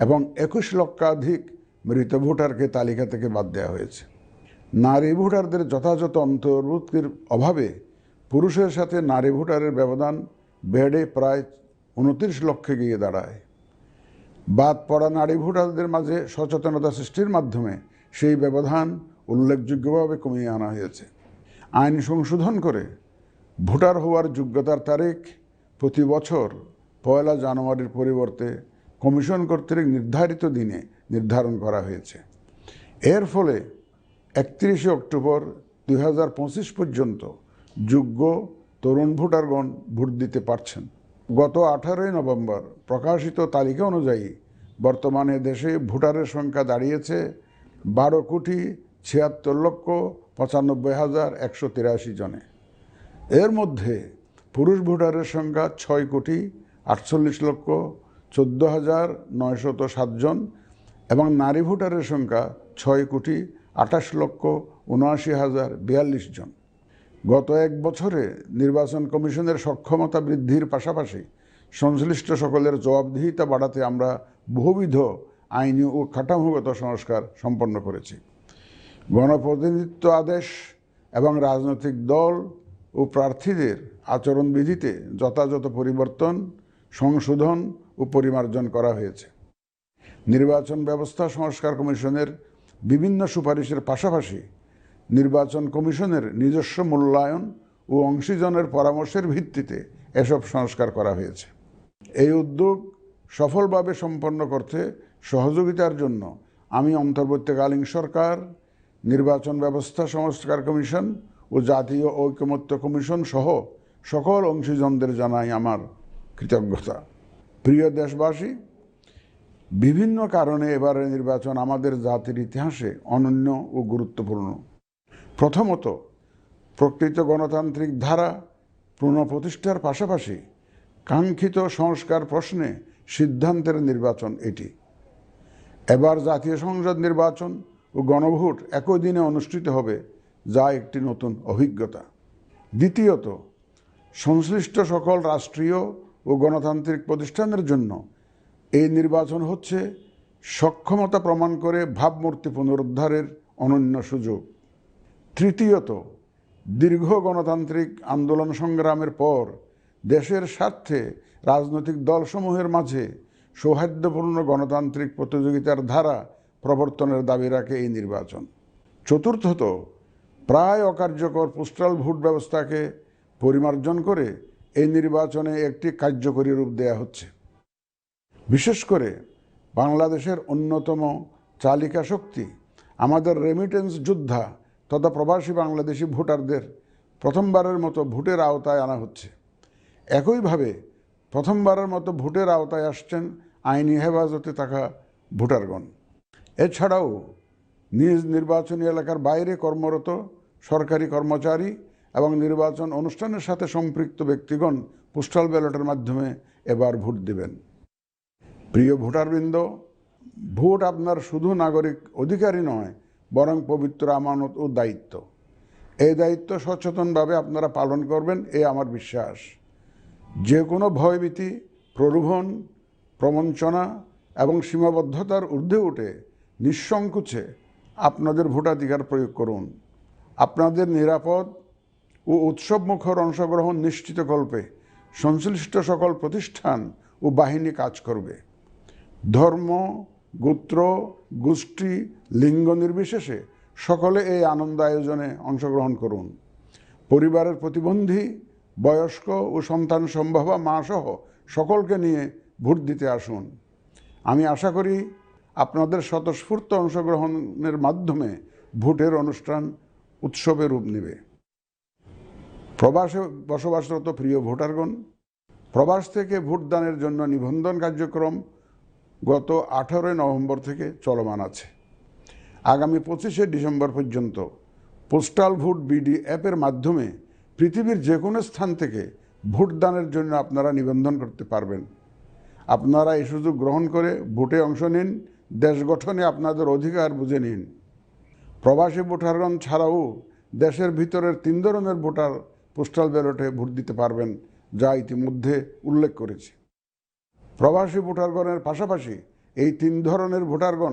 এবং একুশ লক্ষাধিক মৃত ভোটারকে তালিকা থেকে বাদ দেওয়া হয়েছে। নারী ভোটারদের যথাযথ অন্তর্ভুক্তির অভাবে পুরুষের সাথে নারী ভোটারের ব্যবধান বেড়ে প্রায় উনত্রিশ লক্ষে গিয়ে দাঁড়ায়। বাদ পড়া নারী ভোটারদের মাঝে সচেতনতা সৃষ্টির মাধ্যমে সেই ব্যবধান উল্লেখযোগ্যভাবে কমিয়ে আনা হয়েছে। আইন সংশোধন করে ভোটার হওয়ার যোগ্যতার তারিখ প্রতি বছর পয়লা জানুয়ারির পরিবর্তে কমিশন কর্তৃক নির্ধারিত দিনে নির্ধারণ করা হয়েছে। এর ফলে একত্রিশে অক্টোবর দু হাজার পঁচিশ পর্যন্ত যোগ্য তরুণ ভোটারগণ ভোট দিতে পারছেন। গত আঠারোই নভেম্বর প্রকাশিত তালিকা অনুযায়ী বর্তমানে দেশে ভোটারের সংখ্যা দাঁড়িয়েছে বারো কোটি ছিয়াত্তর লক্ষ পঁচানব্বই হাজার একশো তিরাশি জনে। এর মধ্যে পুরুষ ভোটারের সংখ্যা ছয় কোটি আটচল্লিশ লক্ষ চোদ্দ হাজার নয়শত সাতজন এবং নারী ভোটারের সংখ্যা ছয় কোটি আঠাশ লক্ষ উনআশি হাজার বিয়াল্লিশ জন। গত এক বছরে নির্বাচন কমিশনের সক্ষমতা বৃদ্ধির পাশাপাশি সংশ্লিষ্ট সকলের জবাবদিহিতা বাড়াতে আমরা বহুবিধ আইনি ও কাঠামোগত সংস্কার সম্পন্ন করেছি। গণপ্রতিনিধিত্ব আদেশ এবং রাজনৈতিক দল ও প্রার্থীদের আচরণবিধিতে যথাযথ পরিবর্তন, সংশোধন ও পরিমার্জন করা হয়েছে। নির্বাচন ব্যবস্থা সংস্কার কমিশনের বিভিন্ন সুপারিশের পাশাপাশি নির্বাচন কমিশনের নিজস্ব মূল্যায়ন ও অংশীজনের পরামর্শের ভিত্তিতে এসব সংস্কার করা হয়েছে। এই উদ্যোগ সফলভাবে সম্পন্ন করতে সহযোগিতার জন্য আমি অন্তর্বর্তীকালীন সরকার, নির্বাচন ব্যবস্থা সংস্কার কমিশন ও জাতীয় ঐকমত্য কমিশন সহ সকল অংশীজনদের জানাই আমার কৃতজ্ঞতা। প্রিয় দেশবাসী, বিভিন্ন কারণে এবারের নির্বাচন আমাদের জাতির ইতিহাসে অনন্য ও গুরুত্বপূর্ণ। প্রথমত, প্রকৃত গণতান্ত্রিক ধারা পুনঃপ্রতিষ্ঠার পাশাপাশি কাঙ্ক্ষিত সংস্কার প্রশ্নে সিদ্ধান্তের নির্বাচন এটি। এবার জাতীয় সংসদ নির্বাচন ও গণভোট একই দিনে অনুষ্ঠিত হবে, যা একটি নতুন অভিজ্ঞতা। দ্বিতীয়ত, সংশ্লিষ্ট সকল রাষ্ট্রীয় ও গণতান্ত্রিক প্রতিষ্ঠানের জন্য এই নির্বাচন হচ্ছে সক্ষমতা প্রমাণ করে ভাবমূর্তি পুনরুদ্ধারের অনন্য সুযোগ। তৃতীয়ত, দীর্ঘ গণতান্ত্রিক আন্দোলন সংগ্রামের পর দেশের স্বার্থে রাজনৈতিক দলসমূহের মাঝে সৌহার্দ্যপূর্ণ গণতান্ত্রিক প্রতিযোগিতার ধারা প্রবর্তনের দাবি রাখে এই নির্বাচন। চতুর্থত, প্রায় অকার্যকর পোস্টাল ভোট ব্যবস্থাকে পরিমার্জন করে এই নির্বাচনে একটি কার্যকরী রূপ দেয়া হচ্ছে। বিশেষ করে বাংলাদেশের অন্যতম চালিকা শক্তি, আমাদের রেমিটেন্স যোদ্ধা তথা প্রবাসী বাংলাদেশি ভোটারদের প্রথমবারের মতো ভোটের আওতায় আনা হচ্ছে। একইভাবে প্রথমবারের মতো ভোটের আওতায় আসছেন আইনি হেফাজতে থাকা ভোটারগণ। এছাড়াও নিজ নির্বাচনী এলাকার বাইরে কর্মরত সরকারি কর্মচারী এবং নির্বাচন অনুষ্ঠানের সাথে সম্পৃক্ত ব্যক্তিগণ পোস্টাল ব্যালটের মাধ্যমে এবার ভোট দেবেন। প্রিয় ভোটারবৃন্দ, ভোট আপনার শুধু নাগরিক অধিকারই নয়, বরং পবিত্র আমানত ও দায়িত্ব। এই দায়িত্ব সচেতনভাবে আপনারা পালন করবেন, এ আমার বিশ্বাস। যে কোনো ভয়ভীতি, প্রলোভন, প্রবঞ্চনা এবং সীমাবদ্ধতার ঊর্ধ্বে উঠে নিঃসংকোচে আপনাদের ভোটাধিকার প্রয়োগ করুন। আপনাদের নিরাপদ ও উৎসবমুখর অংশগ্রহণ নিশ্চিত কল্পে। সংশ্লিষ্ট সকল প্রতিষ্ঠান ও বাহিনী কাজ করবে। ধর্ম, গোত্র, গোষ্ঠী, লিঙ্গ নির্বিশেষে সকলে এই আনন্দ আয়োজনে অংশগ্রহণ করুন। পরিবারের প্রতিবন্ধী, বয়স্ক ও সন্তান সম্ভবা মা সহ সকলকে নিয়ে ভোট দিতে আসুন। আমি আশা করি আপনাদের স্বতঃস্ফূর্ত অংশগ্রহণের মাধ্যমে ভোটের অনুষ্ঠান উৎসবে রূপ নেবে। প্রবাসে বসবাসরত প্রিয় ভোটারগণ, প্রবাস থেকে ভোটদানের জন্য নিবন্ধন কার্যক্রম গত আঠারোই নভেম্বর থেকে চলমান আছে। আগামী পঁচিশে ডিসেম্বর পর্যন্ত পোস্টাল ভোট বিডি অ্যাপের মাধ্যমে পৃথিবীর যে কোনো স্থান থেকে ভোটদানের জন্য আপনারা নিবন্ধন করতে পারবেন। আপনারা এই সুযোগ গ্রহণ করে ভোটে অংশ নিন, দেশ গঠনে আপনাদের অধিকার বুঝে নিন। প্রবাসী ভোটারগণ ছাড়াও দেশের ভিতরের তিন ধরনের ভোটার পোস্টাল ব্যালটে ভোট দিতে পারবেন, যা ইতিমধ্যে উল্লেখ করেছি। প্রবাসী ভোটারগণের পাশাপাশি এই তিন ধরনের ভোটারগণ